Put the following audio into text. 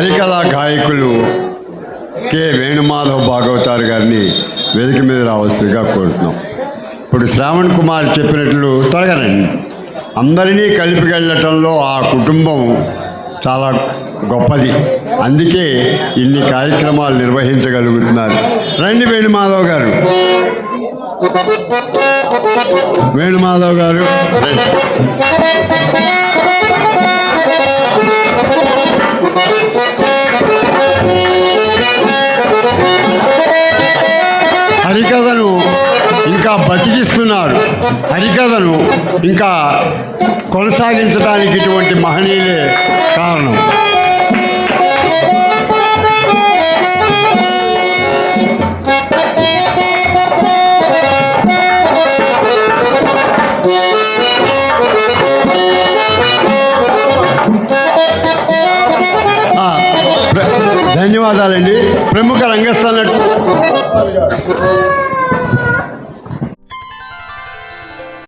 హరికళా గాయకులు కె. వేణుమాధవ్ భాగవతారు గారిని వేదిక మీద రావాల్సిందిగా కోరుతున్నాం. ఇప్పుడు శ్రావణ్ కుమార్ చెప్పినట్లు త్వరగా రండి. అందరినీ కలిపికెళ్ళటంలో ఆ కుటుంబం చాలా గొప్పది. అందుకే ఇన్ని కార్యక్రమాలు నిర్వహించగలుగుతున్నారు. రండి వేణుమాధవ్ గారు. వేణుమాధవ్ గారు. హరికథను ఇంకా బతికిస్తున్నారు. హరికథను ఇంకా కొనసాగించడానికి ఇటువంటి మహనీయులే ధన్యవాదాలండి. ప్రముఖ రంగస్థల